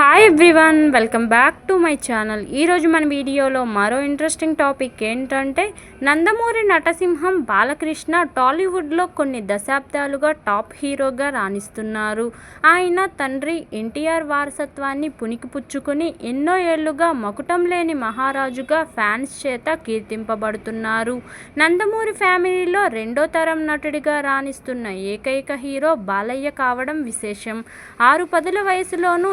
Hi everyone welcome back to my channel ఈరోజు మన వీడియోలో మరో ఇంట్రెస్టింగ్ టాపిక్ ఏంటంటే నందమూరి నటసింహం బాలకృష్ణ టాలీవుడ్లో కొన్ని దశాబ్దాలుగా టాప్ హీరోగా రాణిస్తున్నారు. ఆయన తండ్రి ఎన్టీఆర్ వారసత్వాన్ని పుణికిపుచ్చుకుని ఎన్నో ఏళ్ళుగా మకుటం లేని మహారాజుగా ఫ్యాన్స్ చేత కీర్తింపబడుతున్నారు. నందమూరి ఫ్యామిలీలో రెండో తరం నటుడిగా రాణిస్తున్న ఏకైక హీరో బాలయ్య కావడం విశేషం. ఆరు పదుల వయసులోనూ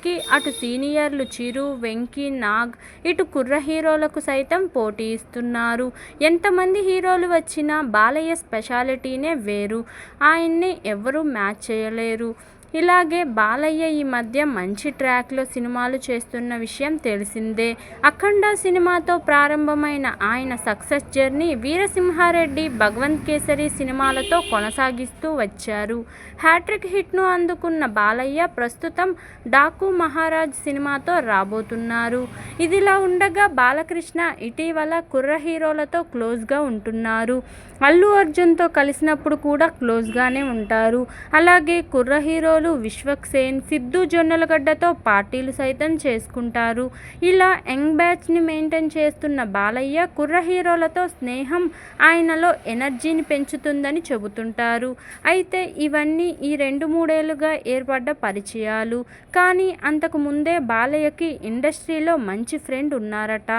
ఇప్పటికీ అటు సీనియర్లు చిరు వెంకీ నాగ్ ఇటు కుర్ర హీరోలకు సైతం పోటీ ఇస్తున్నారు. ఎంతమంది హీరోలు వచ్చినా బాలయ్య స్పెషాలిటీనే వేరు. ఆయన్ని ఎవరూ మ్యాచ్ చేయలేరు. ఇలాగే బాలయ్య ఈ మధ్య మంచి ట్రాక్లో సినిమాలు చేస్తున్న విషయం తెలిసిందే. అఖండ సినిమాతో ప్రారంభమైన ఆయన సక్సెస్ జర్నీ వీరసింహారెడ్డి భగవంత్ కేసరి సినిమాలతో కొనసాగిస్తూ వచ్చారు. హ్యాట్రిక్ హిట్ను అందుకున్న బాలయ్య ప్రస్తుతం డాకు మహారాజ్ సినిమాతో రాబోతున్నారు. ఇదిలా ఉండగా బాలకృష్ణ ఇటీవల కుర్ర హీరోలతో క్లోజ్గా ఉంటున్నారు. అల్లు అర్జున్తో కలిసినప్పుడు కూడా క్లోజ్గానే ఉంటారు. అలాగే కుర్ర హీరో హీరోలు విశ్వక్సేన్ సిద్ధు జొన్నలగడ్డతో పార్టీలు సైతం చేసుకుంటారు. ఇలా యంగ్ బ్యాచ్ని మెయింటైన్ చేస్తున్న బాలయ్య కుర్ర హీరోలతో స్నేహం ఆయనలో ఎనర్జీని పెంచుతుందని చెబుతుంటారు. అయితే ఇవన్నీ ఈ రెండు మూడేళ్ళుగా ఏర్పడ్డ పరిచయాలు. కానీ అంతకు ముందే బాలయ్యకి ఇండస్ట్రీలో మంచి ఫ్రెండ్ ఉన్నారట.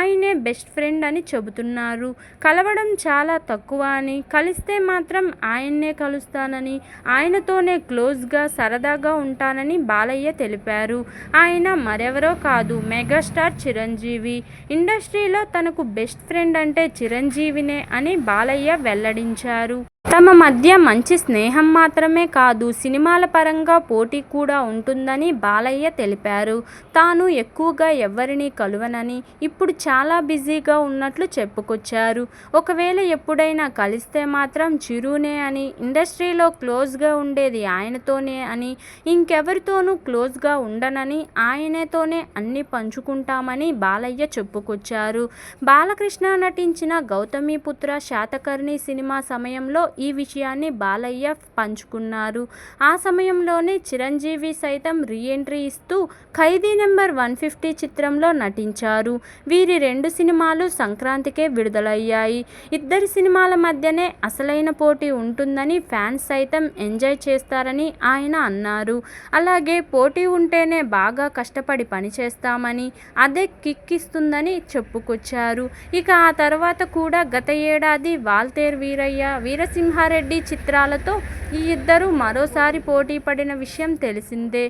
ఆయనే బెస్ట్ ఫ్రెండ్ అని చెబుతున్నారు. కలవడం చాలా తక్కువ అని కలిస్తే మాత్రం ఆయన్నే కలుస్తానని ఆయనతోనే క్లోజ్గా సరదాగా ఉంటానని బాలయ్య తెలిపారు. ఆయన మరెవరో కాదు మెగాస్టార్ చిరంజీవి. ఇండస్ట్రీలో తనకు బెస్ట్ ఫ్రెండ్ అంటే చిరంజీవినే అని బాలయ్య వెల్లడించారు. తమ మధ్య మంచి స్నేహం మాత్రమే కాదు సినిమాల పరంగా పోటీ కూడా ఉంటుందని బాలయ్య తెలిపారు. తాను ఎక్కువగా ఎవరిని కలువనని ఇప్పుడు చాలా బిజీగా ఉన్నట్లు చెప్పుకొచ్చారు. ఒకవేళ ఎప్పుడైనా కలిస్తే మాత్రం చిరునే అని ఇండస్ట్రీలో క్లోజ్గా ఉండేది ఆయనతోనే అని ఇంకెవరితోనూ క్లోజ్గా ఉండనని ఆయనతోనే అన్ని పంచుకుంటామని బాలయ్య చెప్పుకొచ్చారు. బాలకృష్ణ నటించిన గౌతమిపుత్ర శాతకర్ణి సినిమా సమయంలో ఈ విషయాన్ని బాలయ్య పంచుకున్నారు. ఆ సమయంలోనే చిరంజీవి సైతం రీఎంట్రీ ఇస్తూ ఖైదీ నెంబర్ వన్ ఫిఫ్టీ చిత్రంలో నటించారు. వీరి రెండు సినిమాలు సంక్రాంతికే విడుదలయ్యాయి. ఇద్దరి సినిమాల మధ్యనే అసలైన పోటీ ఉంటుందని ఫ్యాన్స్ సైతం ఎంజాయ్ చేస్తారని ఆయన అన్నారు. అలాగే పోటీ ఉంటేనే బాగా కష్టపడి పనిచేస్తామని అదే కిక్ ఇస్తుందని చెప్పుకొచ్చారు. ఇక ఆ తర్వాత కూడా గత ఏడాది వాల్తేర్ వీరయ్య వీరసి నరసింహారెడ్డి చిత్రాలతో ఈ ఇద్దరు మరోసారి పోటీ పడిన విషయం తెలిసిందే.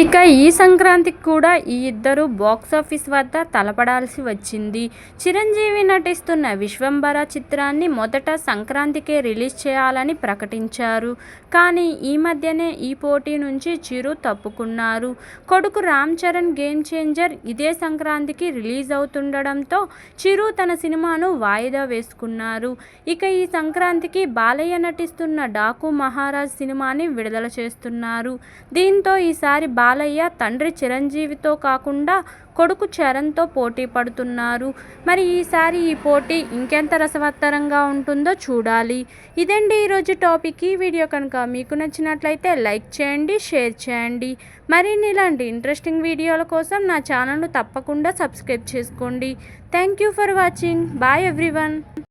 ఇక ఈ సంక్రాంతికి కూడా ఈ ఇద్దరు బాక్సాఫీస్ వద్ద తలపడాల్సి వచ్చింది. చిరంజీవి నటిస్తున్న విశ్వంబర చిత్రాన్ని మొదట సంక్రాంతికే రిలీజ్ చేయాలని ప్రకటించారు. కానీ ఈ మధ్యనే ఈ పోటీ నుంచి చిరు తప్పుకున్నారు. కొడుకు రామ్ చరణ్ గేమ్ చేంజర్ ఇదే సంక్రాంతికి రిలీజ్ అవుతుండడంతో చిరు తన సినిమాను వాయిదా వేసుకున్నారు. ఇక ఈ సంక్రాంతికి బాలయ్య నటిస్తున్న డాకు మహారాజ్ సినిమాని విడుదల చేస్తున్నారు. దీంతో ఈసారి బాలయ్య తండ్రి చిరంజీవితో కాకుండా కొడుకు చరణ్తో పోటీ పడుతున్నారు. మరి ఈసారి ఈ పోటీ ఇంకెంత రసవత్తరంగా ఉంటుందో చూడాలి. ఇదండి ఈరోజు టాపిక్. ఈ వీడియో కనుక మీకు నచ్చినట్లయితే లైక్ చేయండి షేర్ చేయండి. మరిన్ని ఇలాంటి ఇంట్రెస్టింగ్ వీడియోల కోసం నా ఛానల్ను తప్పకుండా సబ్స్క్రైబ్ చేసుకోండి. Thank you for watching. Bye everyone.